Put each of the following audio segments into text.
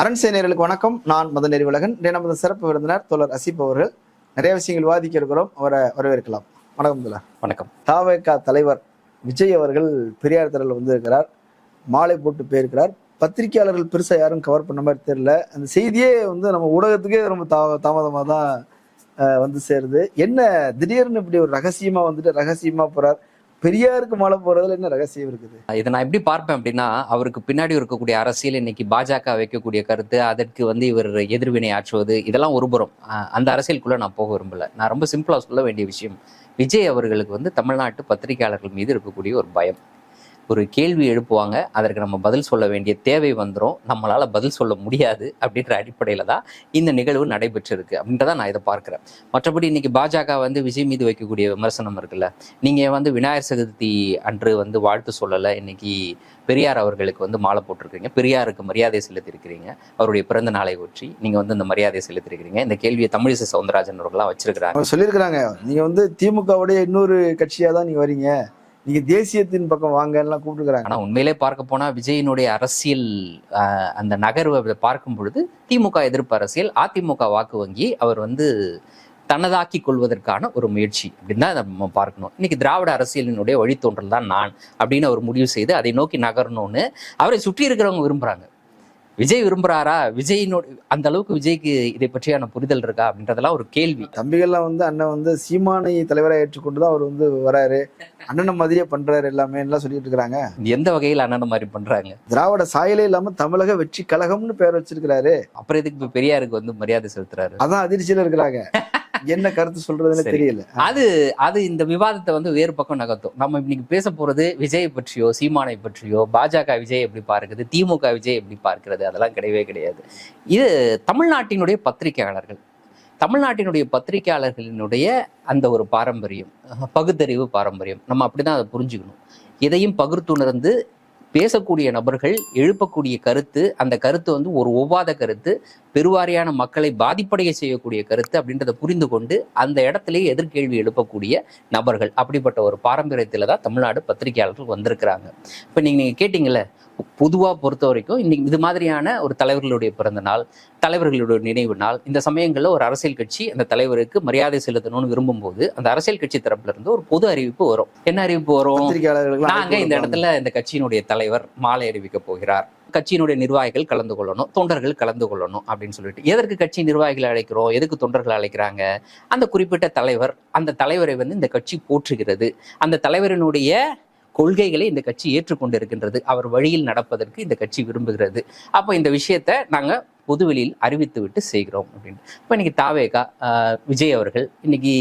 அரண் சேனையர்களுக்கு வணக்கம். நான் மதன் நெறிவழகன் இன்றைய நமது சிறப்பு விருந்தினர் தோழர் அசிப் அவர்கள். நிறைய விஷயங்கள் விவாதிக்க இருக்கிறோம். அவரை வரவேற்கலாம். வணக்கம் தோழர். வணக்கம். தாவேகா தலைவர் விஜய் அவர்கள் பெரியார் திரள் வந்திருக்கிறார். மாலை போட்டு போயிருக்கிறார். பத்திரிகையாளர்கள் பெருசா யாரும் கவர் பண்ண மாதிரி தெரியல. அந்த செய்தியே வந்து நம்ம ஊடகத்துக்கே ரொம்ப தா தாமதமாக தான் வந்து சேருது. என்ன திடீர்னு இப்படி ஒரு ரகசியமா வந்துட்டு ரகசியமா போறார்? பெரியாருக்கு மாலை போறதுல என்ன ரகசியம் இருக்குது? இதை நான் எப்படி பார்ப்பேன் அப்படின்னா அவருக்கு பின்னாடி இருக்கக்கூடிய அரசியல் இன்னைக்கு பாஜக வைக்கக்கூடிய கருத்து அதற்கு வந்து இவர் எதிர்வினை ஆற்றுவது இதெல்லாம் ஒருபுறம். அந்த அரசியலுக்குள்ள நான் போக விரும்பல. நான் ரொம்ப சிம்பிளா சொல்ல வேண்டிய விஷயம் விஜய் அவர்களுக்கு வந்து தமிழ்நாட்டு பத்திரிகையாளர்கள் மீது இருக்கக்கூடிய ஒரு பயம். ஒரு கேள்வி எழுப்புவாங்க. அதற்கு நம்ம பதில் சொல்ல வேண்டிய தேவை வந்துடும் நம்மளால் பதில் சொல்ல முடியாது அப்படின்ற அடிப்படையில் தான் இந்த நிகழ்வு நடைபெற்றிருக்கு அப்படின்றத நான் இதை பார்க்குறேன். மற்றபடி இன்னைக்கு பாஜக வந்து விஜய் மீது வைக்கக்கூடிய விமர்சனம் இருக்குல்ல. நீங்கள் வந்து விநாயகர் சதுர்த்தி அன்று வந்து வாழ்த்து சொல்லலை. இன்னைக்கு பெரியார் அவர்களுக்கு வந்து மாலை போட்டிருக்கீங்க. பெரியாருக்கு மரியாதை செலுத்தியிருக்கிறீங்க. அவருடைய பிறந்த நாளை ஒற்றி நீங்கள் வந்து இந்த மரியாதை செலுத்தியிருக்கிறீங்க. இந்த கேள்வியை தமிழிசை சவுந்தரராஜன் அவர்களாக வச்சிருக்கிறாங்க. சொல்லியிருக்கிறாங்க. நீங்கள் வந்து திமுகவுடைய இன்னொரு கட்சியாக தான் நீங்கள் வரீங்க. நீங்க தேசியத்தின் பக்கம் வாங்கலாம் கூப்பிட்டுருக்காங்க ஆனா உண்மையிலே பார்க்க போனா விஜயினுடைய அரசியல் அந்த நகர்வை பார்க்கும் பொழுது திமுக எதிர்ப்பு அரசியல் அதிமுக வாக்கு வங்கி அவர் வந்து தனதாக்கி கொள்வதற்கான ஒரு முயற்சி. அப்படின்னு தான் நம்ம பார்க்கணும். இன்னைக்கு திராவிட அரசியலினுடைய வழித்தோன்றல் தான் நான் அப்படின்னு அவர் முடிவு செய்து அதை நோக்கி நகரணும்னு அவரை சுற்றி இருக்கிறவங்க விரும்புறாங்க. விஜய் விரும்புறாரா? விஜயினோட அந்த அளவுக்கு விஜய்க்கு இதை பற்றியான புரிதல் இருக்கா? அப்படின்றதெல்லாம் ஒரு கேள்வி. தம்பிகள்லாம் வந்து அண்ணன் வந்து சீமானை தலைவராக ஏற்றுக்கொண்டு தான் அவர் வந்து வராரு. அண்ணனை மாதிரியே பண்றாரு எல்லாமே எல்லாம் சொல்லிட்டு இருக்கிறாங்க எந்த வகையில் அண்ணன் மாதிரி பண்றாங்க? திராவிட சாயலே இல்லாம தமிழக வெற்றி கழகம்னு பேர் வச்சிருக்கிறாரு. அப்புறம் இப்ப பெரியாருக்கு வந்து மரியாதை செலுத்துறாரு? அதான் அதிர்ச்சியில இருக்கிறாங்க. என்ன கருத்து சொல்றதுன்னு. தெரியல. அது அது இந்த விவாதத்தை வந்து வேறு பக்கம் நகர்த்தும். நம்ம இன்னைக்கு பேச போறது விஜய் பற்றியோ சீமானை பற்றியோ பாஜக விஜய் எப்படி பார்க்குது திமுக விஜய் எப்படி பார்க்கிறது அதெல்லாம் கிடையவே கிடையாது. இது தமிழ்நாட்டினுடைய பத்திரிகையாளர்கள். தமிழ்நாட்டினுடைய பத்திரிகையாளர்களினுடைய அந்த ஒரு பாரம்பரியம் பகுத்தறிவு பாரம்பரியம். நம்ம அப்படிதான் அதை புரிஞ்சுக்கணும். எதையும் பகுத்துணர்ந்து பேசக்கூடிய நபர்கள் எழுப்பக்கூடிய கருத்து அந்த கருத்து வந்து ஒரு ஒவ்வாத கருத்து பெருவாரியான மக்களை பாதிப்படைய செய்யக்கூடிய கருத்து அப்படின்றத புரிந்து கொண்டு அந்த இடத்திலேயே எதிர்கேள்வி எழுப்பக்கூடிய நபர்கள். அப்படிப்பட்ட ஒரு பாரம்பரியத்துல தான் தமிழ்நாடு பத்திரிகையாளர்கள் வந்திருக்கிறாங்க. இப்போ நீங்க நீங்க கேட்டீங்கல்ல பொதுவா பொறுத்த வரைக்கும் இன்னைக்கு இது மாதிரியான ஒரு தலைவர்களுடைய பிறந்த நாள் தலைவர்களுடைய நினைவு நாள் இந்த சமயங்கள்ல ஒரு அரசியல் கட்சி அந்த தலைவருக்கு மரியாதை செலுத்தணும்னு விரும்பும்போது அந்த அரசியல் கட்சி தரப்புல இருந்து ஒரு பொது அறிவிப்பு வரும். என்ன அறிவிப்பு வரும்? நாங்க இந்த இடத்துல இந்த கட்சியினுடைய தலைவர் மாலை அறிவிக்க போகிறார். கட்சியினுடைய நிர்வாகிகள் கலந்து கொள்ளணும் தொண்டர்கள் கலந்து கொள்ளணும் அப்படின்னு சொல்லிட்டு. எதற்கு கட்சி நிர்வாகிகளை அழைக்கிறோம்? எதுக்கு தொண்டர்கள் அழைக்கிறாங்க? அந்த குறிப்பிட்ட தலைவர் அந்த தலைவரை வந்து இந்த கட்சி போற்றுகிறது. அந்த தலைவரினுடைய கொள்கைகளை இந்த கட்சி ஏற்றுக்கொண்டு இருக்கின்றது அவர் வழியில் நடப்பதற்கு இந்த கட்சி விரும்புகிறது. அப்போ இந்த விஷயத்தை நாங்க பொதுவெளியில் அறிவித்து விட்டு செய்கிறோம் அப்படின்னு. இப்போ இன்னைக்கு தாவேகா விஜய் அவர்கள் இன்னைக்கு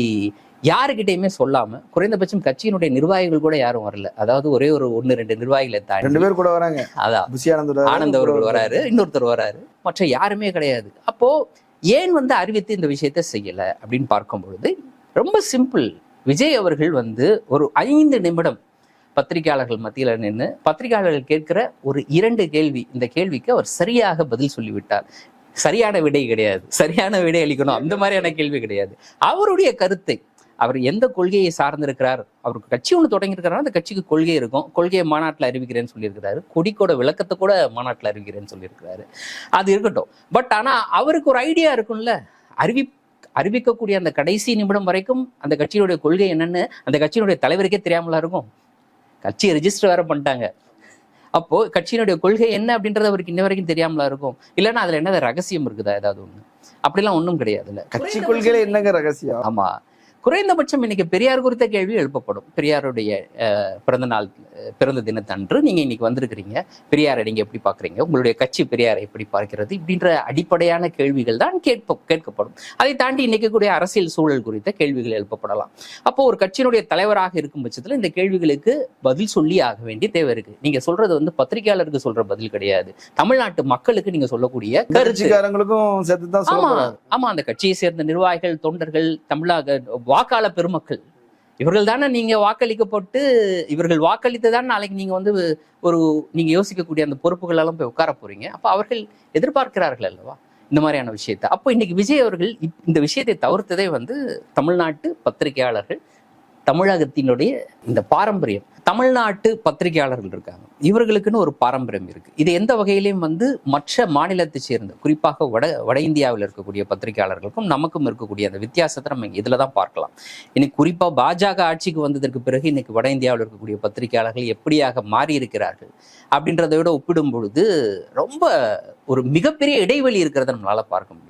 யாருக்கிட்டையுமே சொல்லாம குறைந்தபட்சம் கட்சியினுடைய நிர்வாகிகள் கூட யாரும் வரல. அதாவது ஒரே ஒரு ஒன்னு ரெண்டு நிர்வாகிகளை தாண்டி ரெண்டு பேர் கூட வராங்க. அதான். ஆனந்த் அவர்கள் வராரு இன்னொருத்தர் வராரு. மற்ற யாருமே கிடையாது. அப்போ ஏன் வந்து அறிவித்து இந்த விஷயத்தை செய்யல அப்படின்னு பார்க்கும் பொழுது ரொம்ப சிம்பிள். விஜய் அவர்கள் வந்து ஒரு ஐந்து நிமிடம் பத்திரிகையாளர்கள் மத்தியில நின்று பத்திரிகையாளர்கள் கேட்கிற ஒரு இரண்டு கேள்வி இந்த கேள்விக்கு அவர் சரியாக பதில் சொல்லிவிட்டார். சரியான விடை கிடையாது. சரியான விடை அளிக்கணும். அந்த மாதிரியான கேள்வி கிடையாது. அவருடைய கருத்தை அவர் எந்த கொள்கையை சார்ந்திருக்கிறார்? அவருக்கு கட்சி ஒன்று தொடங்கியிருக்கிறார்? அந்த கட்சிக்கு கொள்கை இருக்கும். கொள்கையை மாநாட்டில் அறிவிக்கிறேன்னு சொல்லியிருக்கிறாரு. கொடிக்கோட விளக்கத்தை கூட மாநாட்டில் அறிவிக்கிறேன்னு சொல்லியிருக்கிறாரு. அது இருக்கட்டும். பட் ஆனால் அவருக்கு ஒரு ஐடியா இருக்கும்ல. அறிவி அறிவிக்கக்கூடிய அந்த கடைசி நிமிடம் வரைக்கும் அந்த கட்சியினுடைய கொள்கை என்னன்னு அந்த கட்சியினுடைய தலைவருக்கே தெரியாமலா இருக்கும். கட்சியை ரெஜிஸ்டர் வேற பண்ணிட்டாங்க. அப்போ கட்சியினுடைய கொள்கை என்ன அப்படின்றது அவருக்கு இன்ன வரைக்கும் தெரியாமலா இருக்கும். இல்லைன்னா அதுல என்ன ரகசியம் இருக்குதா? ஏதாவது ஒண்ணு. அப்படிலாம் ஒண்ணும் கிடையாதுல்ல. கட்சி கொள்கையில என்னங்க ரகசியம்? ஆமா. குறைந்தபட்சம் இன்னைக்கு பெரியார் குறித்த கேள்வி எழுப்பப்படும். பெரியாருடைய பிறந்த நாள் பிறந்த தினத்தன்று நீங்க இன்னைக்கு வந்திருக்கிறீங்க. பெரியாரை நீங்க எப்படி பாக்குறீங்க உங்களுடைய கட்சி பெரியாரை எப்படி பார்க்கிறது? இப்படின்ற அடிப்படையான கேள்விகள் தான் கேட்ப கேட்கப்படும். அதை தாண்டி இன்னைக்கு கூடிய அரசியல் சூழல் குறித்த கேள்விகள் எழுப்பப்படலாம். அப்போ ஒரு கட்சியினுடைய தலைவராக இருக்கும் பட்சத்துல இந்த கேள்விகளுக்கு பதில் சொல்லி ஆக வேண்டிய தேவை இருக்கு. நீங்க சொல்றது வந்து பத்திரிகையாளருக்கு சொல்ற பதில் கிடையாது. தமிழ்நாட்டு மக்களுக்கு நீங்க சொல்லக்கூடிய இந்த கருத்து. கட்சிக்காரங்களுக்கும் சேர்த்து தான் சொல்ல ஆமா. ஆமா அந்த கட்சியை சேர்ந்த நிர்வாகிகள் தொண்டர்கள் தமிழக வாக்காள பெருமக்கள். இவர்கள் தானே நீங்க வாக்களிக்கப்பட்டு இவர்கள் வாக்களித்து தான் நாளைக்கு நீங்க வந்து ஒரு நீங்க யோசிக்கக்கூடிய அந்த பொறுப்புகள் எல்லாம் போய் உட்கார போறீங்க. அப்ப அவர்கள் எதிர்பார்க்கிறார்கள் அல்லவா? இந்த மாதிரியான விஷயத்தை. அப்போ இன்னைக்கு விஜய் அவர்கள் இந்த விஷயத்தை தவிர்த்ததே வந்து தமிழ்நாட்டு பத்திரிகையாளர்கள் தமிழகத்தினுடைய இந்த பாரம்பரியம். தமிழ்நாட்டு பத்திரிகையாளர்கள் இருக்காங்க. இவர்களுக்குன்னு ஒரு பாரம்பரியம் இருக்கு. இது எந்த வகையிலையும் வந்து மற்ற மாநிலத்தை சேர்ந்த குறிப்பாக வட வட இந்தியாவில் இருக்கக்கூடிய பத்திரிகையாளர்களுக்கும் நமக்கும் இருக்கக்கூடிய அந்த வித்தியாசத்தை நம்ம இதில் தான் பார்க்கலாம். இன்னைக்கு குறிப்பாக பாஜக ஆட்சிக்கு வந்ததற்கு பிறகு இன்னைக்கு வட இந்தியாவில் இருக்கக்கூடிய பத்திரிகையாளர்கள் எப்படியாக மாறி இருக்கிறார்கள் அப்படின்றத விட ஒப்பிடும் பொழுது ரொம்ப ஒரு மிகப்பெரிய இடைவெளி இருக்கிறத நம்மளால பார்க்க முடியும்.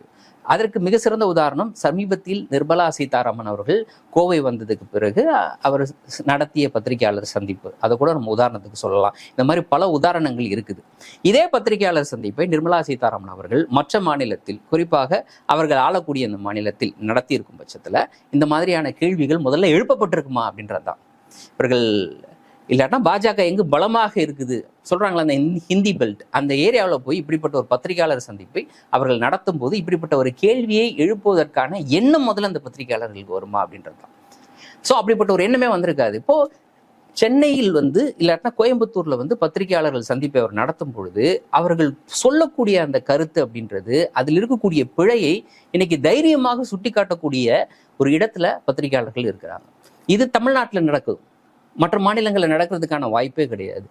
அதற்கு மிக சிறந்த உதாரணம் சமீபத்தில் நிர்மலா சீதாராமன் அவர்கள் கோவை வந்ததுக்கு பிறகு அவர் நடத்திய பத்திரிகையாளர் சந்திப்பு. அதை கூட நம்ம உதாரணத்துக்கு சொல்லலாம். இந்த மாதிரி பல உதாரணங்கள் இருக்குது. இதே பத்திரிகையாளர் சந்திப்பை நிர்மலா சீதாராமன் அவர்கள் மற்ற மாநிலத்தில் குறிப்பாக அவர்கள் ஆளக்கூடிய இந்த மாநிலத்தில் நடத்தியிருக்கும் பட்சத்தில் இந்த மாதிரியான கேள்விகள் முதல்ல எழுப்பப்பட்டிருக்குமா அப்படின்றதுதான். இவர்கள் இல்லாட்டா பாஜக எங்கு பலமாக இருக்குது. சொல்றாங்களா அந்த ஹிந்தி- ஹிந்தி பெல்ட் அந்த ஏரியாவில் போய் இப்படிப்பட்ட ஒரு பத்திரிகையாளர் சந்திப்பை அவர்கள் நடத்தும் போது இப்படிப்பட்ட ஒரு கேள்வியை எழுப்புவதற்கான எண்ணம் முதல்ல அந்த பத்திரிகையாளர்களுக்கு வருமா அப்படின்றது தான். ஸோ அப்படிப்பட்ட ஒரு எண்ணமே வந்திருக்காது. இப்போ சென்னையில் வந்து இல்லாட்டினா கோயம்புத்தூர்ல வந்து பத்திரிகையாளர்கள் சந்திப்பை அவர் நடத்தும் பொழுது அவர்கள் சொல்லக்கூடிய அந்த கருத்து அப்படின்றது அதில் இருக்கக்கூடிய பிழையை இன்னைக்கு தைரியமாக சுட்டிக்காட்டக்கூடிய ஒரு இடத்துல பத்திரிகையாளர்கள் இருக்கிறாங்க. இது தமிழ்நாட்டில் நடக்குது. மற்ற மாநிலங்களில் நடக்கிறதுக்கான வாய்ப்பே கிடையாது.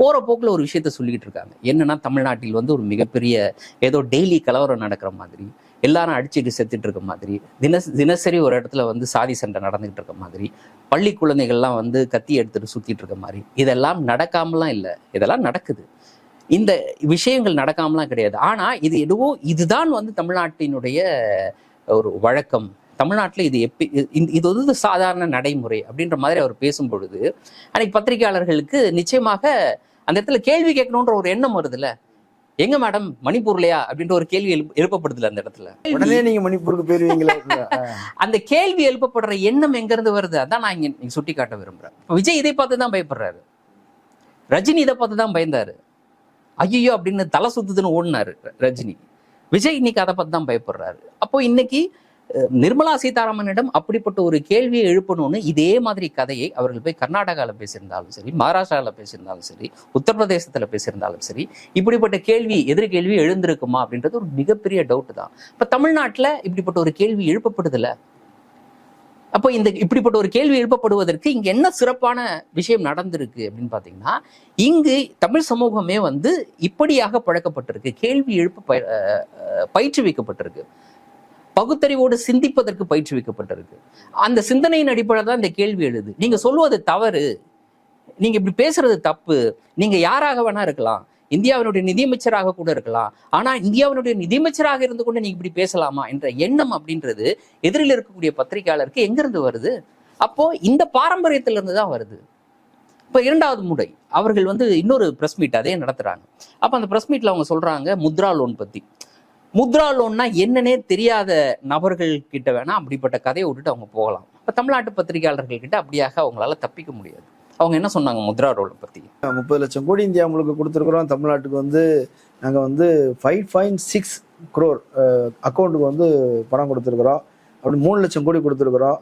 போகிற போக்கில் ஒரு விஷயத்த சொல்லிக்கிட்டு இருக்காங்க. என்னன்னா தமிழ்நாட்டில் வந்து ஒரு மிகப்பெரிய ஏதோ டெய்லி கலவரம் நடக்கிற மாதிரி எல்லாரும் அடிச்சுட்டு செத்துட்டு இருக்க மாதிரி தின தினசரி ஒரு இடத்துல வந்து சாதி சண்டை நடந்துகிட்டு இருக்க மாதிரி பள்ளி குழந்தைகள்லாம் வந்து கத்தி எடுத்துட்டு சுத்திட்டு இருக்க மாதிரி இதெல்லாம் நடக்காமலாம் இல்லை. இதெல்லாம் நடக்குது. இந்த விஷயங்கள் நடக்காமலாம் கிடையாது. ஆனால் இது எதுவோ இதுதான் வந்து தமிழ்நாட்டினுடைய ஒரு வழக்கம். தமிழ்நாட்டில் இது எப்பி இது- வந்து சாதாரண நடைமுறை அப்படின்ற மாதிரி அவர் பேசும் பொழுது அன்னைக்கு பத்திரிகையாளர்களுக்கு நிச்சயமாக அந்த இடத்துல கேள்வி கேட்கணுன்ற ஒரு எண்ணம் வருதுல்ல? எங்க மேடம்? மணிப்பூர்லையா? அப்படின்ற ஒரு கேள்வி எழுப்ப- எழுப்பப்படுதுல அந்த இடத்துல. உடனே நீங்க மணிப்பூருக்கு போயிருவீங்களே? அந்த கேள்வி எழுப்பப்படுற எண்ணம் எங்க இருந்து வருது? அதான் நான் இங்க இங்க சுட்டி காட்ட விரும்புறேன் விஜய் இதை பார்த்து தான் பயப்படுறாரு. ரஜினி இதை பார்த்து தான் பயந்தாரு. ஐயோ அப்படின்னு தலை சுத்துதுன்னு ஓடினாரு ரஜினி. விஜய் இன்னைக்கு அதை பார்த்து தான் பயப்படுறாரு. அப்போ இன்னைக்கு நிர்மலா சீதாராமனிடம் அப்படிப்பட்ட ஒரு கேள்வியை எழுப்பணும்னு இதே மாதிரி கதையை அவர்கள் போய் கர்நாடகாவில் பேசியிருந்தாலும் சரி மகாராஷ்டிராவில் பேசியிருந்தாலும் சரி உத்தரப்பிரதேசத்தில் பேசியிருந்தாலும் சரி இப்படிப்பட்ட கேள்வி எதிர்கேள்வி எழுந்திருக்குமா அப்படின்றது ஒரு மிகப்பெரிய டவுட் தான். இப்போ தமிழ்நாட்டில் இப்படிப்பட்ட ஒரு கேள்வி எழுப்பப்படுதில்ல அப்போ இந்த இப்படிப்பட்ட ஒரு கேள்வி எழுப்பப்படுவதற்கு இங்கே என்ன சிறப்பான விஷயம் நடந்திருக்கு அப்படின்னு பார்த்தீங்கன்னா இங்கு தமிழ் சமூகமே வந்து இப்படியாக பழக்கப்பட்டிருக்கு. கேள்வி எழுப்ப பய- அஹ் பயிற்றுவிக்கப்பட்டிருக்கு. பகுத்தறிவோடு சிந்திப்பதற்கு பயிற்றுவிக்கப்பட்டிருக்கு. அந்த சிந்தனையின் அடிப்படையில் தான் இந்த கேள்வி எழுது. நீங்க சொல்லுவது தவறு. நீங்க இப்படி பேசுறது தப்பு. நீங்க யாராக வேணா இருக்கலாம். இந்தியாவினுடைய நிதியமைச்சராக கூட இருக்கலாம். ஆனா இந்தியாவினுடைய நிதியமைச்சராக இருந்து கொண்டு நீங்க இப்படி பேசலாமா என்ற எண்ணம் அப்படின்றது எதிரில் இருக்கக்கூடிய பத்திரிகையாளருக்கு எங்கிருந்து வருது? அப்போ இந்த பாரம்பரியத்திலிருந்து தான் வருது. இப்போ இரண்டாவது முறை. அவர்கள் வந்து இன்னொரு பிரஸ் மீட் அதே நடத்துறாங்க. அப்ப அந்த பிரஸ் மீட்ல அவங்க சொல்றாங்க முத்ரா லோன் பத்தி. முத்ரா லோன்னா என்னன்னே தெரியாத நபர்கள் கிட்ட வேணா அப்படிப்பட்ட கதையை விட்டுட்டு அவங்க போகலாம். இப்ப தமிழ்நாட்டு பத்திரிகையாளர்கள் கிட்ட அப்படியாக அவங்களால தப்பிக்க முடியாது. அவங்க என்ன சொன்னாங்க முத்ரா லோனை பத்தி? முப்பது லட்சம் கோடி இந்தியா முழுக்க கொடுத்துருக்குறோம். தமிழ்நாட்டுக்கு வந்து நாங்க வந்து ஃபைவ் பாயிண்ட் சிக்ஸ் குரோர் அக்கௌண்ட்டுக்கு வந்து பணம் கொடுத்துருக்குறோம். அப்படி மூணு லட்சம் கோடி கொடுத்துருக்குறோம்.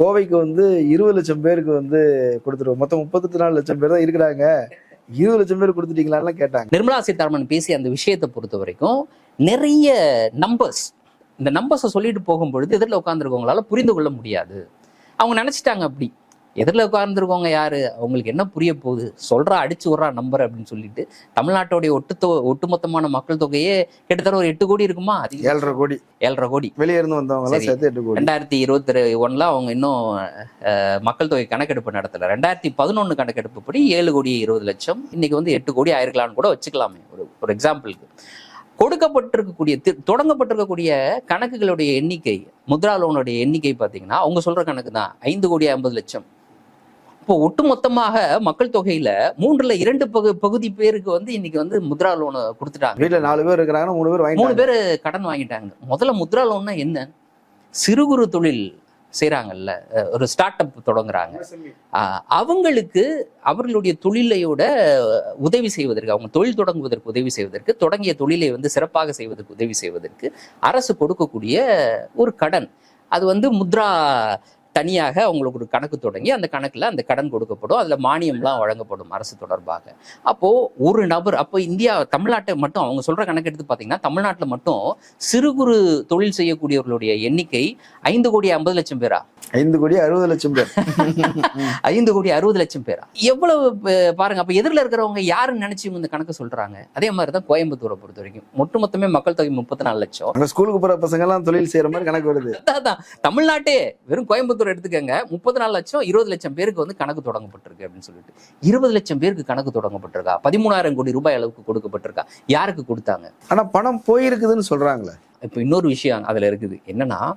கோவைக்கு வந்து இருபது லட்சம் பேருக்கு வந்து கொடுத்துருக்கோம் மொத்தம் முப்பத்தி நாலு லட்சம் பேர் தான் இருக்கிறாங்க. இருபது லட்சம் பேர் கொடுத்துட்டீங்களான்னு கேட்டாங்க. நிர்மலா சீதாராமன் பேசிய அந்த விஷயத்தை பொறுத்த வரைக்கும் நிறைய நம்பர்ஸ் இந்த நம்பர்ஸை சொல்லிட்டு போகும்பொழுது எதிரில் உட்காந்துருக்கவங்களால புரிந்து கொள்ள முடியாது. அவங்க நினைச்சிட்டாங்க அப்படி. எதிரில் உட்கார்ந்துருக்கவங்க யாரு? அவங்களுக்கு என்ன புரிய போகுது? சொல்றா அடிச்சு விட்றா நம்பர் அப்படின்னு சொல்லிட்டு தமிழ்நாட்டுடைய ஒட்டு ஒட்டுமொத்தமான மக்கள் தொகையே கிட்டத்தட்ட ஒரு எட்டு கோடி இருக்குமா? அது ஏழரை கோடி. ஏழரை கோடி. வெளியே இருந்து வந்தவங்க எல்லாம் சரி. சேர்த்து எட்டு கோடி. ரெண்டாயிரத்தி இருபத்தி ஒண்ணுல அவங்க இன்னும் மக்கள் தொகை கணக்கெடுப்பு நடத்தல. ரெண்டாயிரத்தி பதினொன்று கணக்கெடுப்பு படி ஏழு கோடி இருபது லட்சம். இன்னைக்கு வந்து எட்டு கோடி ஆயிருக்கலாம்னு கூட வச்சுக்கலாமே. ஒரு ஒரு எக்ஸாம்பிளுக்கு கொடுக்கப்பட்டிருக்கக்கூடிய தொடங்கப்பட்டிருக்கக்கூடிய கணக்குகளுடைய எண்ணிக்கை முத்ரா லோனுடைய எண்ணிக்கை பார்த்தீங்கன்னா அவங்க சொல்ற கணக்கு தான் ஐந்து கோடி ஐம்பது லட்சம். இப்போ ஒட்டுமொத்தமாக மக்கள் தொகையில மூன்றுல இரண்டு பகு பகுதி பேருக்கு வந்து இன்னைக்கு வந்து முத்ரா லோனை கொடுத்துட்டாங்க. வீட்டுல நாலு பேர் இருக்கிறாங்கன்னா மூணு பேர் மூணு பேர் கடன் வாங்கிட்டாங்க. முதல்ல முத்ரா லோன்னா என்ன? சிறு குறு தொழில் செய்றாங்கல்ல. அஹ் ஒரு ஸ்டார்ட் அப் தொடங்குறாங்க. ஆஹ் அவங்களுக்கு அவர்களுடைய தொழிலையோட உதவி செய்வதற்கு அவங்க தொழில் தொடங்குவதற்கு உதவி செய்வதற்கு தொடங்கிய தொழிலை வந்து சிறப்பாக செய்வதற்கு உதவி செய்வதற்கு அரசு கொடுக்கக்கூடிய ஒரு கடன். அது வந்து முத்ரா தனியாக அவங்களுக்கு ஒரு கணக்கு தொடங்கி அந்த கணக்குல அந்த கடன் கொடுக்கப்படும். அதுல மானியம்லாம் வழங்கப்படும் அரசு தொடர்பாக. அப்போ ஒரு நபர் அப்போ இந்தியா தமிழ்நாட்டை மட்டும் அவங்க சொல்ற கணக்கு எடுத்து பாத்தீங்கன்னா தமிழ்நாட்டுல மட்டும் சிறு குறு தொழில் செய்யக்கூடியவர்களுடைய எண்ணிக்கை ஐந்து கோடி ஐம்பது லட்சம் பேரா? ஐந்து கோடி அறுபது லட்சம் பேர். ஐந்து கோடி அறுபது லட்சம் பேரா? எவ்வளவு பாருங்க அப்ப எதிரில் இருக்கிறவங்க யாருன்னு நினைச்சு இந்த கணக்கு சொல்றாங்க? அதே மாதிரி தான் கோயம்புத்தூரை பொறுத்த வரைக்கும் ஒட்டு மொத்தமே மக்கள் தொகை முப்பத்தி நாலு லட்சம். ஸ்கூலுக்கு போற பசங்க எல்லாம் தொழில் செய்யற மாதிரி கணக்கு வருது. அதான். தமிழ்நாட்டே வெறும் கோயம்புத்தூர் எடுத்துக்கங்க முப்பத்தி நாலு லட்சம் இருபது லட்சம் பேருக்கு வந்து கணக்கு தொடங்கப்பட்டிருக்கு அப்படின்னு சொல்லிட்டு. இருபது லட்சம் பேருக்கு கணக்கு தொடங்கப்பட்டிருக்கா? பதிமூணாயிரம் கோடி ரூபாய் அளவுக்கு கொடுக்கப்பட்டிருக்கா? யாருக்கு கொடுத்தாங்க? ஆனா பணம் போயிருக்குதுன்னு சொல்றாங்களே. இப்போ இன்னொரு விஷயம் அதுல இருக்குது. என்னன்னா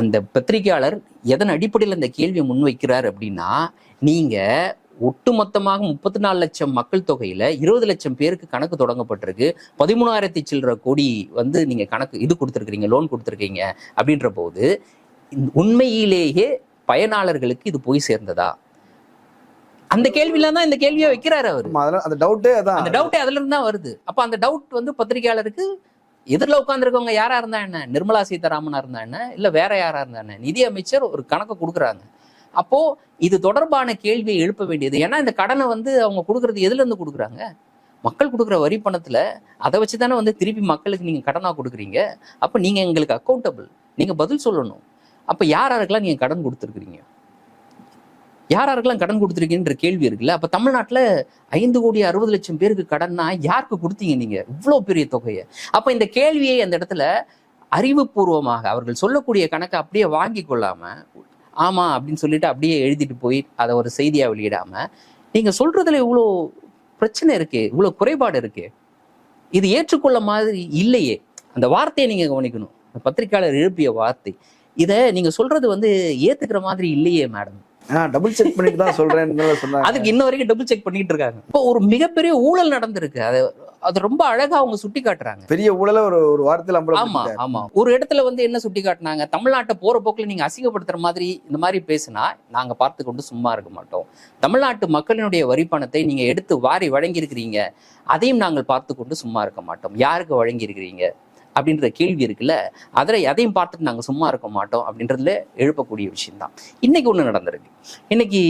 அந்த பத்திரிகையாளர் எதன் அடிப்படையில் அந்த கேள்வியை முன்வைக்கிறார் அப்படின்னா நீங்க ஒட்டுமொத்தமாக முப்பத்தி நாலு லட்சம் மக்கள் தொகையில இருபது லட்சம் பேருக்கு கணக்கு தொடங்கப்பட்டிருக்கு. பதிமூணாயிரத்தி சில்லற கோடி வந்து நீங்க கணக்கு இது கொடுத்துருக்கீங்க லோன் கொடுத்துருக்கீங்க அப்படின்ற போது இந்த உண்மையிலேயே பயனாளர்களுக்கு இது போய் சேர்ந்ததா? அந்த கேள்வியில தான் இந்த கேள்வியை வைக்கிறாரு அவர். அந்த டவுட்டே அதான். அந்த டவுட்டே அதுல இருந்து தான் வருது. அப்ப அந்த டவுட் வந்து பத்திரிகையாளருக்கு எதிரில் உட்காந்துருக்கவங்க யாரா இருந்தா என்ன? நிர்மலா சீதாராமனா இருந்தா என்ன? இல்ல வேற யாரா இருந்தா என்ன? நிதி அமைச்சர் ஒரு கணக்கு கொடுக்குறாங்க. அப்போ இது தொடர்பான கேள்வியை எழுப்ப வேண்டியது. ஏன்னா இந்த கடனை வந்து அவங்க கொடுக்கறது எதுல இருந்து கொடுக்குறாங்க? மக்கள் கொடுக்குற வரி பணத்துல அதை வச்சு தானே வந்து திருப்பி மக்களுக்கு நீங்க கடனா கொடுக்குறீங்க. அப்ப நீங்க எங்களுக்கு அக்கௌண்டபிள் நீங்க பதில் சொல்லணும். அப்ப யார் யாருக்கெல்லாம் நீங்க கடன் கொடுத்துருக்குறீங்க? யார் யாருக்கெல்லாம் கடன் கொடுத்துருக்கீங்கன்ற கேள்வி இருக்குல்ல? அப்ப தமிழ்நாட்டுல ஐந்து கோடி அறுபது லட்சம் பேருக்கு கடன்னா யாருக்கு கொடுத்தீங்க நீங்க? இவ்வளோ பெரிய தொகையை. அப்ப இந்த கேள்வியை அந்த இடத்துல அறிவுபூர்வமாக அவர்கள் சொல்லக்கூடிய கணக்கை அப்படியே வாங்கி கொள்ளாம ஆமா அப்படின்னு சொல்லிட்டு அப்படியே எழுதிட்டு போய் அதை ஒரு செய்தியாக வெளியிடாம நீங்க சொல்றதுல இவ்வளோ பிரச்சனை இருக்கு இவ்வளோ குறைபாடு இருக்கு. இது ஏற்றுக்கொள்ள மாதிரி இல்லையே. அந்த வார்த்தையை நீங்க கவனிக்கணும். பத்திரிகையாளர் பத்திரிக்கையாளர் எழுப்பிய வார்த்தை. இதை நீங்க சொல்றது வந்து ஏத்துக்கிற மாதிரி இல்லையே மேடம். டபுள் செக் பண்ணிட்டு தான் சொன்னாங்க. அதுக்கு இன்ன வரைக்கும் டபுள் செக் பண்ணிட்டு இருக்காங்க. இப்போ ஒரு மிகப்பெரிய ஊழல் நடந்திருக்கு. அது அது ரொம்ப அழகா அவங்க சுட்டி காட்டுறாங்க. பெரிய ஊழல ஒரு ஒரு வாரத்தில் ஆமா ஆமா. ஒரு இடத்துல வந்து என்ன சுட்டி காட்டினாங்க? தமிழ்நாட்டை போற போக்குல நீங்க அசிங்கப்படுத்துற மாதிரி இந்த மாதிரி பேசினா நாங்க பார்த்து கொண்டு சும்மா இருக்க மாட்டோம். தமிழ்நாட்டு மக்களினுடைய வரி பணத்தை நீங்க எடுத்து வாரி வழங்கி இருக்கிறீங்க அதையும் நாங்கள் பார்த்து கொண்டு சும்மா இருக்க மாட்டோம். யாருக்கு வழங்கி அப்படின்ற கேள்வி இருக்குல்ல? அதில் எதையும் பார்த்துட்டு நாங்கள் சும்மா இருக்க மாட்டோம் அப்படின்றதுல எழுப்பக்கூடிய விஷயம்தான். இன்னைக்கு ஒன்று நடந்திருக்கு. இன்னைக்கு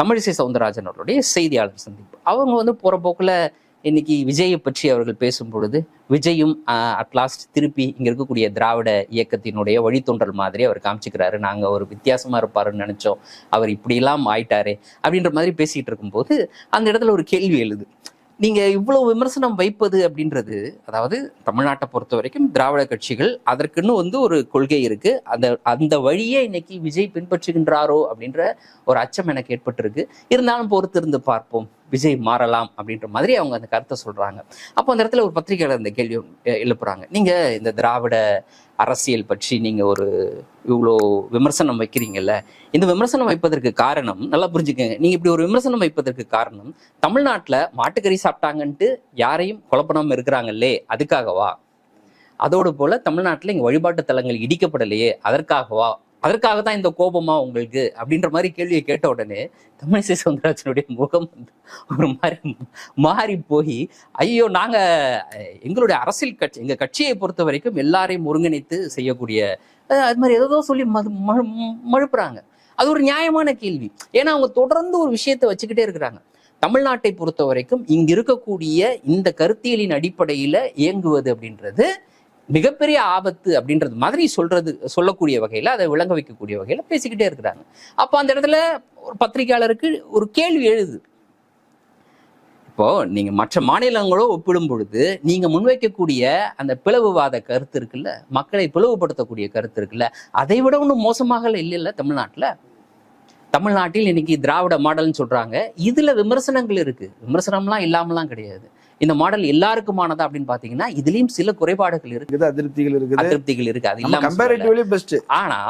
தமிழிசை சவுந்தரராஜன் அவர்களுடைய செய்தியாளர் சந்திப்பு. அவங்க வந்து போகிற போக்கில் இன்னைக்கு விஜயை பற்றி அவர்கள் பேசும் பொழுது விஜயும் அட்லாஸ்ட் திருப்பி இங்கே இருக்கக்கூடிய திராவிட இயக்கத்தினுடைய வழித்தொன்றல் மாதிரி அவர் காமிச்சுக்கிறாரு. நாங்கள் ஒரு வித்தியாசமாக இருப்பாருன்னு நினச்சோம். அவர் இப்படியெல்லாம் ஆயிட்டாரே அப்படின்ற மாதிரி பேசிகிட்டு இருக்கும்போது அந்த இடத்துல ஒரு கேள்வி எழுது. நீங்க இவ்வளவு விமர்சனம் வைப்பது அப்படின்றது அதாவது தமிழ்நாட்டை பொறுத்த வரைக்கும் திராவிட கட்சிகள் அதற்குன்னு வந்து ஒரு கொள்கை இருக்கு. அந்த அந்த வழியே இன்னைக்கு விஜய் பின்பற்றுகின்றாரோ அப்படின்ற ஒரு அச்சம் எனக்கு ஏற்பட்டிருக்கு. இருந்தாலும் பொறுத்திருந்து பார்ப்போம். விஜய் மாறலாம் அப்படின்ற மாதிரி அவங்க அந்த கருத்தை சொல்றாங்க. அப்போ அந்த இடத்துல ஒரு பத்திரிகையாளர் இந்த கேள்வி எழுப்புறாங்க. நீங்க இந்த திராவிட அரசியல் பற்றி நீங்க ஒரு இவ்வளோ விமர்சனம் வைக்கிறீங்கல்ல இந்த விமர்சனம் வைப்பதற்கு காரணம் நல்லா புரிஞ்சுக்கங்க. நீங்க இப்படி ஒரு விமர்சனம் வைப்பதற்கு காரணம் தமிழ்நாட்டில் மாட்டுக்கறி சாப்பிட்டாங்கன்ட்டு யாரையும் குழப்பணாமல் இருக்கிறாங்கல்லே அதுக்காகவா? அதோடு போல தமிழ்நாட்டில் இங்கே வழிபாட்டு தலங்கள் இடிக்கப்படலையே அதற்காகவா? அதற்காக தான் இந்த கோபமா உங்களுக்கு அப்படின்ற மாதிரி கேள்வியை கேட்ட உடனே தமிழிசை சவுந்தரராஜனுடைய முகம் வந்து ஒரு மாதிரி மாறி போய் ஐயோ நாங்க எங்களுடைய அரசியல் கட்சி எங்க கட்சியை பொறுத்த வரைக்கும் எல்லாரையும் ஒருங்கிணைத்து செய்யக்கூடிய அஹ், அது மாதிரி ஏதோ சொல்லி மழு- மழுப்புறாங்க. அது ஒரு நியாயமான கேள்வி. ஏன்னா அவங்க தொடர்ந்து ஒரு விஷயத்தை வச்சுக்கிட்டே இருக்கிறாங்க. தமிழ்நாட்டை பொறுத்த வரைக்கும் இங்க இருக்கக்கூடிய இந்த கருத்தியலின் அடிப்படையில இயங்குவது அப்படின்றது மிகப்பெரிய ஆபத்து அப்படின்றது மாதிரி சொல்றது சொல்லக்கூடிய வகையில் அதை விளங்க வைக்கக்கூடிய வகையில் பேசிக்கிட்டே இருக்கிறாங்க. அப்போ அந்த இடத்துல ஒரு பத்திரிகையாளருக்கு ஒரு கேள்வி எழுது. இப்போ நீங்க மற்ற மாநிலங்களோ ஒப்பிடும் பொழுது நீங்க முன்வைக்கக்கூடிய அந்த பிளவுவாத கருத்து இருக்குல்ல மக்களை பிளவுபடுத்தக்கூடிய கருத்து இருக்குல்ல அதை விட ஒன்றும் மோசமாக இல்லைல்ல தமிழ்நாட்டில்? தமிழ்நாட்டில் இன்னைக்கு திராவிட மாடல்னு சொல்றாங்க. இதுல விமர்சனங்கள் இருக்கு. விமர்சனம்லாம் இல்லாமலாம் கிடையாது. இந்த மாடல் எல்லாருக்குமானதா அப்படின்னு பாத்தீங்கன்னா இதுலயும் சில குறைபாடுகள் இருக்கு. இருக்குது அதிருப்திகள் இருக்குது. அதிருப்திகள் இருக்கு. அது இல்லாம சொல்லல. கம்பேரிட்டிவ்லி பெஸ்ட் ஆனா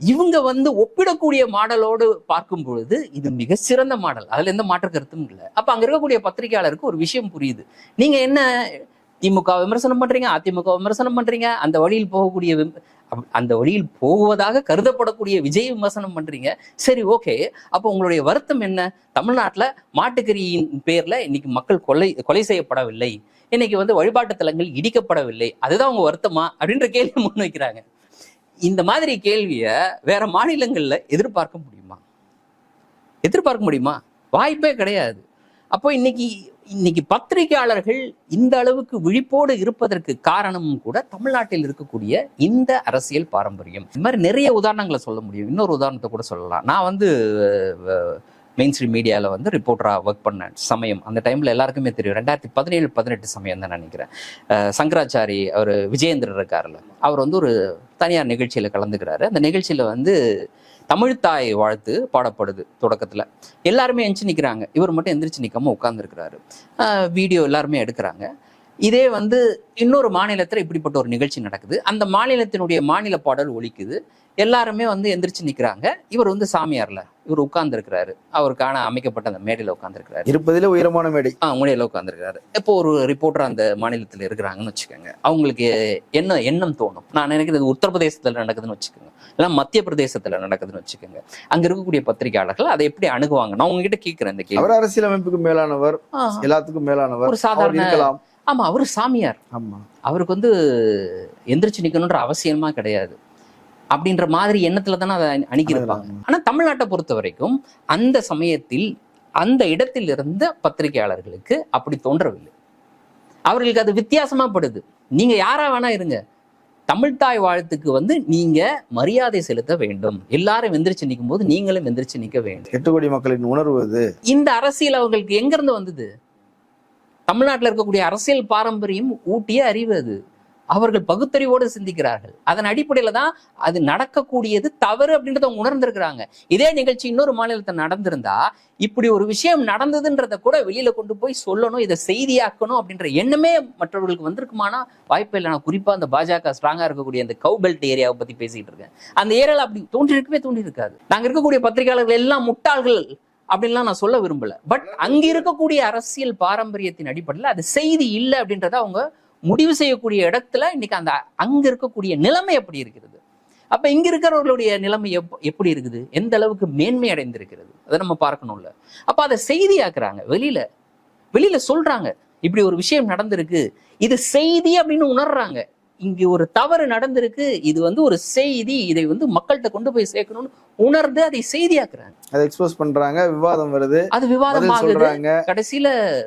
இவங்க வந்து ஒப்பிடக்கூடிய மாடலோடு பார்க்கும் பொழுது இது மிக சிறந்த மாடல். அதுல எந்த மாற்று கருத்தும் இல்லை. அப்ப அங்க இருக்கக்கூடிய பத்திரிகையாளருக்கு ஒரு விஷயம் புரியுது. நீங்க என்ன திமுக விமர்சனம் பண்றீங்க அதிமுக விமர்சனம் பண்றீங்க அந்த வழியில் போகக்கூடிய அந்த வழியில் போவதாக கருதப்படக்கூடிய விஜய் விமர்சனம் பண்றீங்க. சரி ஓகே அப்போ உங்களுடைய வருத்தம் என்ன? தமிழ்நாட்டுல மாட்டுக்கறியின் பேர்ல இன்னைக்கு மக்கள் கொலை கொலை செய்யப்படவில்லை. இன்னைக்கு வந்து வழிபாட்டு தலங்கள் இடிக்கப்படவில்லை. அதுதான் உங்க வருத்தமா? அப்படின்ற கேள்வி முன்வைக்கிறாங்க இந்த மாதிரி கேள்வியை வேற மாநிலங்கள்ல எதிர்பார்க்க முடியுமா? எதிர்பார்க்க முடியுமா? வாய்ப்பே கிடையாது. அப்போ இன்னைக்கு இன்னைக்கு பத்திரிகையாளர்கள் இந்த அளவுக்கு விழிப்போடு இருப்பதற்கு காரணமும் கூட தமிழ்நாட்டில் இருக்கக்கூடிய இந்த அரசியல் பாரம்பரியம். இந்த மாதிரி நிறைய உதாரணங்களை சொல்ல முடியும். இன்னொரு உதாரணத்தை கூட சொல்லலாம். நான் வந்து மெயின் ஸ்ட்ரீம் மீடியாவில் வந்து ரிப்போர்ட்டராக ஒர்க் பண்ண சமயம். அந்த டைமில் எல்லாருக்குமே தெரியும். ரெண்டாயிரத்தி பதினேழு பதினெட்டு சமயம் தான் நினைக்கிறேன். சங்கராச்சாரி அவர் விஜயேந்திரன் இருக்கார்ல அவர் வந்து ஒரு தனியார் நிகழ்ச்சியில் கலந்துக்கிறாரு. அந்த நிகழ்ச்சியில் வந்து தமிழ்த்தாய் வாழ்த்து பாடப்படுது தொடக்கத்தில். எல்லாருமே எந்திரிச்சு நிற்கிறாங்க இவர் மட்டும் எந்திரிச்சு நிற்காம உட்காந்துருக்கிறாரு வீடியோ எல்லாருமே எடுக்கிறாங்க. இதே வந்து இன்னொரு மாநிலத்தில் இப்படிப்பட்ட ஒரு நிகழ்ச்சி நடக்குது. அந்த மாநிலத்தினுடைய மாநில பாடல் ஒலிக்குது. எல்லாருமே வந்து எந்திரிச்சு நிற்கிறாங்க இவர் வந்து சாமியார்ல. இவர் உட்கார்ந்துருக்கிறாரு. அவருக்கான அமைக்கப்பட்ட அந்த மேடையில் உட்கார்ந்துருக்கிறாரு. இருப்பதிலே உயரமான மேடை. ஆ முனையில உட்காந்துருக்காரு இப்போ ஒரு ரிப்போர்ட்டர் அந்த மாநிலத்தில் இருக்கிறாங்கன்னு வச்சுக்கோங்க. அவங்களுக்கு என்ன எண்ணம் தோணும்? நான் நினைக்கிறது உத்தரப்பிரதேசத்தில் நடக்குதுன்னு வச்சுக்கோங்க. இல்லை மத்திய பிரதேசத்தில் நடக்குதுன்னு வச்சுக்கோங்க. அங்க இருக்கக்கூடிய பத்திரிகையாளர்கள் அதை எப்படி அணுகுவாங்க? நான் உங்ககிட்ட கேட்கிறேன் இந்த கேள்வி. அரசியலமைப்புக்கு மேலானவர் எல்லாத்துக்கும் மேலானவர். ஒரு சாதாரண- அவர் இருக்கலாம் ஆமா அவரு சாமியார். ஆமா. அவருக்கு வந்து எந்திரிச்சு நிக்கணுன்ற அவசியமா கிடையாது. அப்படின்ற மாதிரி எண்ணத்துல தானே அதை அணுகியிருப்பாங்க ஆனா தமிழ்நாட்டை பொறுத்த வரைக்கும் அந்த சமயத்தில் அந்த இடத்தில் இருந்த பத்திரிகையாளர்களுக்கு அப்படி தோன்றவில்லை. அவர்களுக்கு அது வித்தியாசமா படுது. நீங்க யாரா வேணா இருங்க. தமிழ்த்தாய் வாழ்த்துக்கு வந்து நீங்க மரியாதை செலுத்த வேண்டும். எல்லாரும் எந்திரிச்சு நிற்கும் போது நீங்களும் எந்திரிச்சு நிற்க வேண்டும். எட்டு கோடி மக்களின் உணர்வு இந்த அரசியல் அவர்களுக்கு எங்க இருந்து வந்தது? தமிழ்நாட்டில் இருக்கக்கூடிய அரசியல் பாரம்பரியம் ஊட்டிய அறிவு அது. அவர்கள் பகுத்தறிவோடு சிந்திக்கிறார்கள். அதன் அடிப்படையில தான் அது நடக்கக்கூடியது தவறு அப்படின்றத அவங்க உணர்ந்திருக்கிறாங்க. இதே நிகழ்ச்சி இன்னொரு மாநிலத்தில் நடந்திருந்தா இப்படி ஒரு விஷயம் நடந்ததுன்றத கூட வெளியில கொண்டு போய் சொல்லணும் இதை செய்தியாக்கணும் அப்படின்ற எண்ணமே மற்றவர்களுக்கு வந்திருக்குமானா வாய்ப்பே இல்லை. நான் குறிப்பா அந்த பாஜக ஸ்ட்ராங்கா இருக்கக்கூடிய அந்த கவு பெல்ட் ஏரியாவை பத்தி பேசிட்டு இருக்கேன். அந்த ஏரியாவில் அப்படி தோன்றிருக்கவே தோன்றியிருக்காது நாங்கள் இருக்கக்கூடிய பத்திரிகையாளர்கள் எல்லாம் முட்டாள்கள். அப்படின்லாம் நான் சொல்ல விரும்பல. பட் அங்க இருக்கக்கூடிய அரசியல் பாரம்பரியத்தின் அடிப்படையில் அது செய்தி இல்லை அப்படின்றத அவங்க முடிவு செய்யக்கூடிய இடத்துல இன்னைக்கு அந்த அங்க இருக்கக்கூடிய நிலைமை எப்படி இருக்கிறது? அப்ப இங்க இருக்கிறவர்களுடைய நிலைமை எப்- எப்படி இருக்குது? எந்த அளவுக்கு மேன்மை அடைந்திருக்கிறது? அதை நம்ம பார்க்கணும்ல. அப்ப அதை செய்தியாக்குறாங்க. வெளியில வெளியில சொல்றாங்க. இப்படி ஒரு விஷயம் நடந்திருக்கு. இது செய்தி அப்படின்னு உணர்றாங்க. இங்க ஒரு தவறு நடந்திருக்கு. இது வந்து ஒரு செய்தி. இதை வந்து மக்கள்கிட்ட கொண்டு போய் சேர்க்கணும்னு உணர்ந்து அதை செய்தியாக்குறாங்க. அதை எக்ஸ்போஸ் பண்றாங்க. விவாதம் வருது. அது விவாதமாகுது சொல்றாங்க. கடைசியில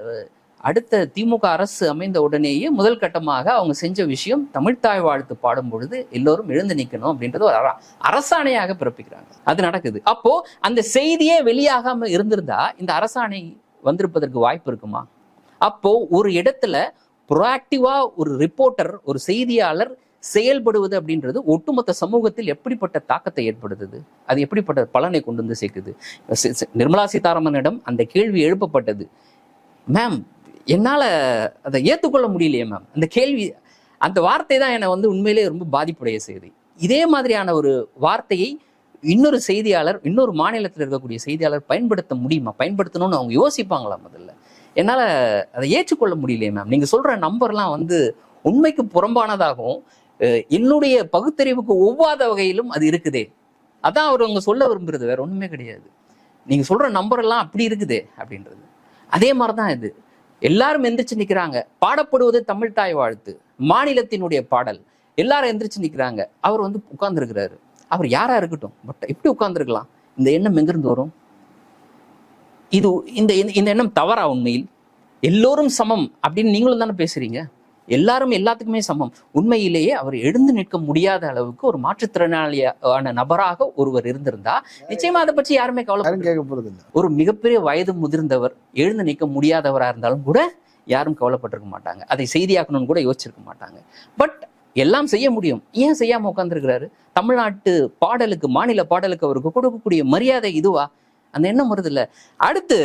அடுத்த திமுக அரசு அமைந்த உடனேயே முதல் கட்டமாக அவங்க செஞ்ச விஷயம் தமிழ்த்தாய் வாழ்த்து பாடும் பொழுது எல்லோரும் எழுந்து நிக்கணும் அப்படின்றது ஒரு அர- அரசாணையாக பிறப்பிக்கிறாங்க. அது நடக்குது. அப்போ அந்த செய்தியே வெளியாகாம இருந்திருந்தா இந்த அரசாணை வந்திருப்பதற்கு வாய்ப்பு இருக்குமா? அப்போ ஒரு இடத்துல ப்ரோஆக்டிவாக ஒரு ரிப்போர்ட்டர் ஒரு செய்தியாளர் செயல்படுவது அப்படின்றது ஒட்டுமொத்த சமூகத்தில் எப்படிப்பட்ட தாக்கத்தை ஏற்படுத்துது? அது எப்படிப்பட்ட பலனை கொண்டு வந்து சேர்க்குது? நிர்மலா சீதாராமனிடம் அந்த கேள்வி எழுப்பப்பட்டது. மேம் என்னால் அதை ஏற்றுக்கொள்ள முடியலையே மேம் அந்த கேள்வி அந்த வார்த்தை தான் என்னை வந்து உண்மையிலேயே ரொம்ப பாதிப்புடைய செய்தி இதே மாதிரியான ஒரு வார்த்தையை இன்னொரு செய்தியாளர் இன்னொரு மாநிலத்தில் இருக்கக்கூடிய செய்தியாளர் பயன்படுத்த முடியுமா? பயன்படுத்தணும்னு அவங்க யோசிப்பாங்களா முதல்ல. என்னால் அதை ஏற்றுக்கொள்ள முடியலையே மேம் நீங்கள் சொல்கிற நம்பர்லாம் வந்து உண்மைக்கு புறம்பானதாகவும் என்னுடைய பகுத்தறிவுக்கு ஒவ்வாத வகையிலும் அது இருக்குதே. அதான் அவர் அவங்க சொல்ல விரும்புறது வேற ஒன்றுமே கிடையாது. நீங்கள் சொல்கிற நம்பரெல்லாம் அப்படி இருக்குதே அப்படின்றது. அதே மாதிரி தான் இது. எல்லாரும் எந்திரிச்சு நிற்கிறாங்க பாடப்படுவது தமிழ் தாய் வாழ்த்து. மாநிலத்தினுடைய பாடல். எல்லாரும் எந்திரிச்சு நிற்கிறாங்க அவர் வந்து உட்கார்ந்துருக்கிறாரு. அவர் யாரா இருக்கட்டும் பட் எப்படி உட்கார்ந்துருக்கலாம்? இந்த எண்ணம் எங்கிருந்து வரும்? இது இந்த இந்த எண்ணம் தவறா உண்மையில்? எல்லோரும் சமம் அப்படின்னு நீங்களும் தானே பேசுறீங்க? எல்லாரும் எல்லாத்துக்குமே சமம். உண்மையிலேயே அவர் எழுந்து நிற்க முடியாத அளவுக்கு ஒரு மாற்றுத்திறனாளியான நபராக ஒருவர் இருந்திருந்தா நிச்சயமா அதை பற்றி யாருமே கவலை ஒரு மிகப்பெரிய வயது முதிர்ந்தவர் எழுந்து நிற்க முடியாதவரா இருந்தாலும் கூட யாரும் கவலைப்பட்டிருக்க மாட்டாங்க. அதை செய்தியாக்கணும்னு கூட யோசிச்சிருக்க மாட்டாங்க. பட் எல்லாம் செய்ய முடியும். ஏன் செய்யாம உட்காந்துருக்கிறாரு தமிழ்நாட்டு பாடலுக்கு மாநில பாடலுக்கு அவருக்கு கொடுக்கக்கூடிய மரியாதை இதுவா? அந்த எண்ணம் வருது இல்லை. அடுத்து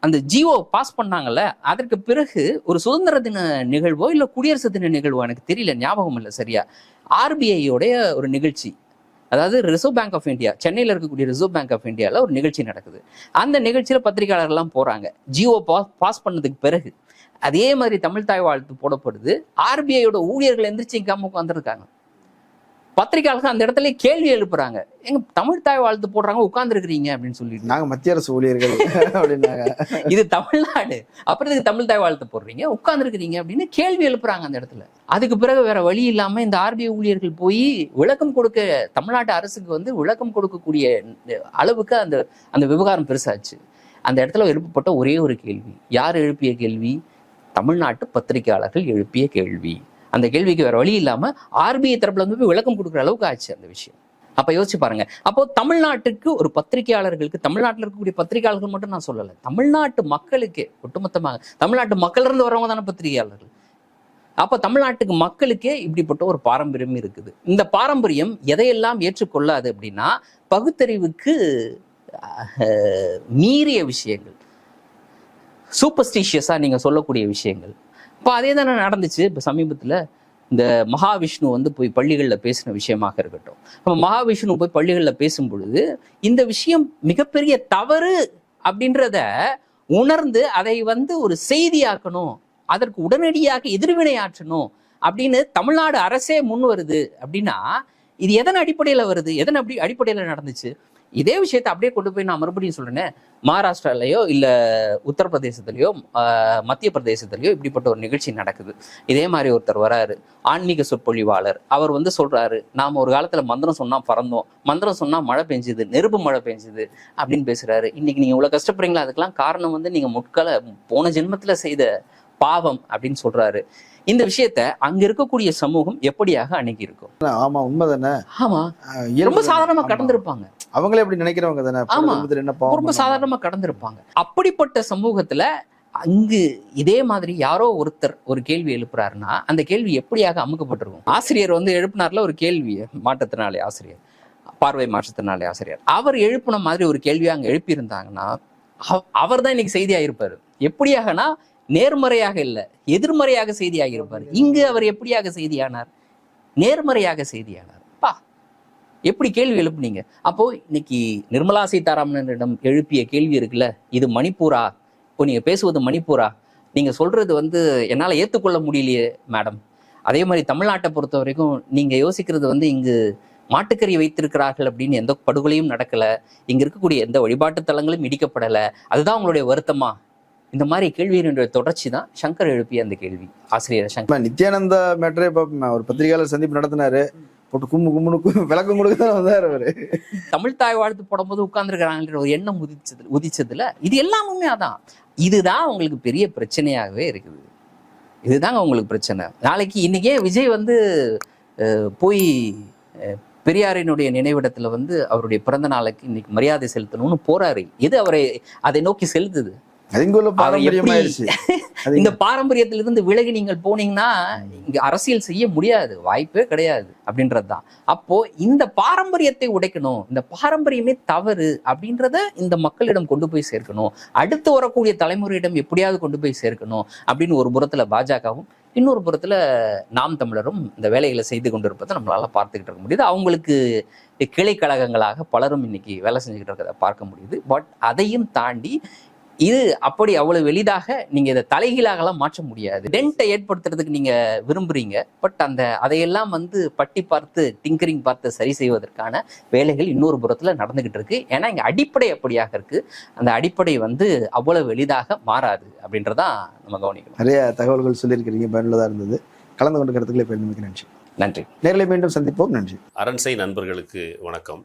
அந்த ஜியோ பாஸ் பண்ணாங்கல்ல அதற்கு பிறகு ஒரு சுதந்திர தின நிகழ்வோ இல்லை குடியரசு தின நிகழ்வோ எனக்கு தெரியல ஞாபகம் இல்லை சரியா. ஆர்பிஐயோடைய ஒரு நிகழ்ச்சி. அதாவது ரிசர்வ் பேங்க் ஆஃப் இந்தியா சென்னையில் இருக்கக்கூடிய ரிசர்வ் பேங்க் ஆஃப் இந்தியாவில் ஒரு நிகழ்ச்சி நடக்குது. அந்த நிகழ்ச்சியில் பத்திரிகையாளர்கள்லாம் போறாங்க. ஜியோ பாஸ் பாஸ் பண்ணதுக்கு பிறகு. அதே மாதிரி தமிழ் தாய் வாழ்த்து போடப்படுது. ஆர்பிஐயோட ஊழியர்கள் எந்திரிச்சு நிக்காம உட்காந்துருக்காங்க பத்திரிகையாளர்கள் அந்த இடத்துல கேள்வி எழுப்புறாங்க. எங்க தமிழ் தாய் வாழ்த்து போடுறாங்க உட்கார்ந்துருக்கிறீங்க அப்படின்னு சொல்லிட்டு. நாங்க மத்திய அரசு ஊழியர்கள் அப்படின்னாங்க. இது தமிழ்நாடு. அப்புறம் இதுக்கு தமிழ் தாய் வாழ்த்து போடுறீங்க உட்கார்ந்துருக்கிறீங்க அப்படின்னு கேள்வி எழுப்புறாங்க அந்த இடத்துல. அதுக்கு பிறகு வேற வழி இல்லாம இந்த ஆர்பிஐ ஊழியர்கள் போய் விளக்கம் கொடுக்க தமிழ்நாட்டு அரசுக்கு வந்து விளக்கம் கொடுக்கக்கூடிய அளவுக்கு அந்த அந்த விவகாரம் பெருசாச்சு. அந்த இடத்துல எழுப்பப்பட்ட ஒரே ஒரு கேள்வி. யார் எழுப்பிய கேள்வி? தமிழ்நாட்டு பத்திரிகையாளர்கள் எழுப்பிய கேள்வி. அந்த கேள்விக்கு வேற வழி இல்லாமல் ஆர்பிஐ தரப்புல வந்து போய் விளக்கம் கொடுக்குற அளவுக்கு ஆச்சு அந்த விஷயம். அப்ப யோசிச்சு பாருங்க. அப்போ தமிழ்நாட்டுக்கு ஒரு பத்திரிகையாளர்களுக்கு தமிழ்நாட்டில் இருக்கக்கூடிய பத்திரிகையாளர்கள் மட்டும் நான் சொல்லலை. தமிழ்நாட்டு மக்களுக்கு ஒட்டுமொத்தமாக தமிழ்நாட்டு மக்கள்ல இருந்து வரவங்க தானே பத்திரிகையாளர்கள். அப்போ தமிழ்நாட்டுக்கு மக்களுக்கே இப்படிப்பட்ட ஒரு பாரம்பரியம் இருக்குது. இந்த பாரம்பரியம் எதையெல்லாம் ஏற்றுக்கொள்ளாது அப்படின்னா பகுத்தறிவுக்கு மீறிய விஷயங்கள். சூப்பர்ஸ்டிஷியஸாக நீங்கள் சொல்லக்கூடிய விஷயங்கள். இப்போ அதே தானே நடந்துச்சு. இப்போ சமீபத்துல இந்த மகாவிஷ்ணு வந்து போய் பள்ளிகளில் பேசின விஷயமாக இருக்கட்டும். அப்போ மகாவிஷ்ணு போய் பள்ளிகளில் பேசும் பொழுது இந்த விஷயம் மிகப்பெரிய தவறு அப்படின்றத உணர்ந்து அதை வந்து ஒரு செய்தியாக்கணும் அதற்கு உடனடியாக எதிர்வினையாற்றணும் அப்படின்னு தமிழ்நாடு அரசே முன் வருது அப்படின்னா இது எதன் அடிப்படையில் வருது? எதன் அப்படி அடிப்படையில் நடந்துச்சு? இதே விஷயத்தை அப்படியே கொண்டு போய் நான் மறுபடியும் சொல்றேனே மகாராஷ்டிராலயோ இல்ல உத்தரப்பிரதேசத்துலயோ மத்திய பிரதேசத்துலயோ இப்படிப்பட்ட ஒரு நிகழ்ச்சி நடக்குது. இதே மாதிரி ஒருத்தர் வராரு. ஆன்மீக சொற்பொழிவாளர். அவர் வந்து சொல்றாரு நாம ஒரு காலத்துல மந்திரம் சொன்னா பறந்தோம். மந்திரம் சொன்னா மழை பெஞ்சுது நெருப்பு மழை பெஞ்சுது அப்படின்னு பேசுறாரு. இன்னைக்கு நீங்க இவ்வளவு கஷ்டப்படுறீங்களா? அதுக்கெல்லாம் காரணம் வந்து நீங்க முட்கால போன ஜென்மத்துல செய்த பாவம் அப்படின்னு சொல்றாரு. இந்த விஷயத்த அங்க இருக்கக்கூடிய சமூகம் எப்படியாக அணுகி இருக்கும் ஆமா உண்மைதானே? ஆமா. ரொம்ப. சாதாரணமா. கடந்திருப்பாங்க. அவங்களே அப்படி நினைக்கிறவங்க தானே. ஆமா. என்ன ரொம்ப? சாதாரணமா கடந்திருப்பாங்க. அப்படிப்பட்ட சமூகத்துல அங்கு இதே மாதிரி யாரோ ஒருத்தர் ஒரு கேள்வி எழுப்புறாருன்னா அந்த கேள்வி எப்படியாக அமுக்கப்பட்டிருக்கும் ஆசிரியர் வந்து எழுப்பினார்ல ஒரு கேள்வி மாற்றத்தினாலே ஆசிரியர் பார்வை மாற்றத்தினாலே ஆசிரியர். அவர் எழுப்பின மாதிரி ஒரு கேள்வி அங்க எழுப்பியிருந்தாங்கன்னா அவர் தான் இன்னைக்கு செய்தியா இருப்பாரு எப்படியாகனா நேர்மறையாக இல்ல எதிர்மறையாக செய்தியாக இருப்பார் இங்கு அவர் எப்படியாக செய்தியானார்? நேர்மறையாக செய்தியானார். பா எப்படி கேள்வி எழுப்புனீங்க? அப்போ இன்னைக்கு நிர்மலா சீதாராமனிடம் எழுப்பிய கேள்வி இருக்குல்ல இது மணிப்பூரா? இப்போ நீங்க பேசுவது மணிப்பூரா? நீங்க சொல்றது வந்து என்னால ஏத்துக்கொள்ள முடியலையே மேடம். அதே மாதிரி தமிழ்நாட்டை பொறுத்த வரைக்கும் நீங்க யோசிக்கிறது வந்து இங்கு மாட்டுக்கறி வைத்திருக்கிறார்கள் அப்படின்னு எந்த படுகொலையும் நடக்கல. இங்க இருக்கக்கூடிய எந்த வழிபாட்டு தலங்களும் இடிக்கப்படல. அதுதான் உங்களுடைய வருத்தமா? இந்த மாதிரி கேள்வியினுடைய தொடர்ச்சி தான் சங்கர் எழுப்பிய அந்த கேள்வி. ஆசிரியர் சங்கர். நித்யானந்தா மேட்டரே ஒரு பத்திரிகையாளர் சந்திப்பு நடத்தினாரு. போட்டு கும்பு கும்புனு விளக்கம் கொடுக்க தான் அவரு. தமிழ் தாய் வாழ்த்து போடும்போது உட்கார்ந்துருக்கிறாங்கன்ற ஒரு எண்ணம் உதிச்சது உதிச்சதுல இது எல்லாமுமே அதான். இதுதான் உங்களுக்கு பெரிய பிரச்சனையாகவே இருக்குது. இதுதாங்க உங்களுக்கு பிரச்சனை. நாளைக்கு இன்னைக்கே விஜய் வந்து அஹ், போய் பெரியாரினுடைய நினைவிடத்துல வந்து அவருடைய பிறந்த நாளுக்கு இன்னைக்கு மரியாதை செலுத்தணும்னு போறாரு. எது அவரை அதை நோக்கி செலுத்துது இந்த பாரம்பரியத்திலிருந்து விலகி நீங்கள் போனீங்கன்னா இங்க அரசியல் செய்ய முடியாது வாய்ப்பே கிடையாது அப்படின்றது தான் அப்போ இந்த பாரம்பரியத்தை உடைக்கணும் இந்த பாரம்பரியமே தவறு அப்படின்றத இந்த மக்களிடம் கொண்டு போய் சேர்க்கணும். அடுத்து வரக்கூடிய தலைமுறையிடம் எப்படியாவது கொண்டு போய் சேர்க்கணும் அப்படின்னு ஒரு புறத்துல பாஜகவும் இன்னொரு புறத்துல நாம் தமிழரும் இந்த வேலைகளை செய்து கொண்டிருப்பதை நம்மளால பார்த்துக்கிட்டு இருக்க முடியுது. அவங்களுக்கு கிளை கழகங்களாக பலரும் இன்னைக்கு வேலை செஞ்சுக்கிட்டு இருக்கிறத பார்க்க முடியுது. பட் அதையும் தாண்டி இது அப்படி அவ்வளவு எளிதாக நீங்க இதை தலைகீழாகலாம் மாற்ற முடியாது. டென்ட்டை ஏற்படுத்துறதுக்கு நீங்க விரும்புறீங்க. பட் அந்த அதையெல்லாம் வந்து பட்டி பார்த்து டிங்கரிங் பார்த்து சரி செய்வதற்கான வேலைகள் இன்னொரு புறத்துல நடந்துகிட்டு இருக்கு. ஏன்னா இங்க அடிப்படை அப்படியாக இருக்கு. அந்த அடிப்படை வந்து அவ்வளவு எளிதாக மாறாது அப்படின்றதான் நம்ம கவனிக்கணும். நிறைய தகவல்கள் சொல்லியிருக்கிறீங்க. பயனுள்ளதா இருந்தது. கலந்து கொண்ட கருத்துக்களை நன்றி. நன்றி. நேரில் மீண்டும் சந்திப்போம். நன்றி. அரண்சை நண்பர்களுக்கு வணக்கம்.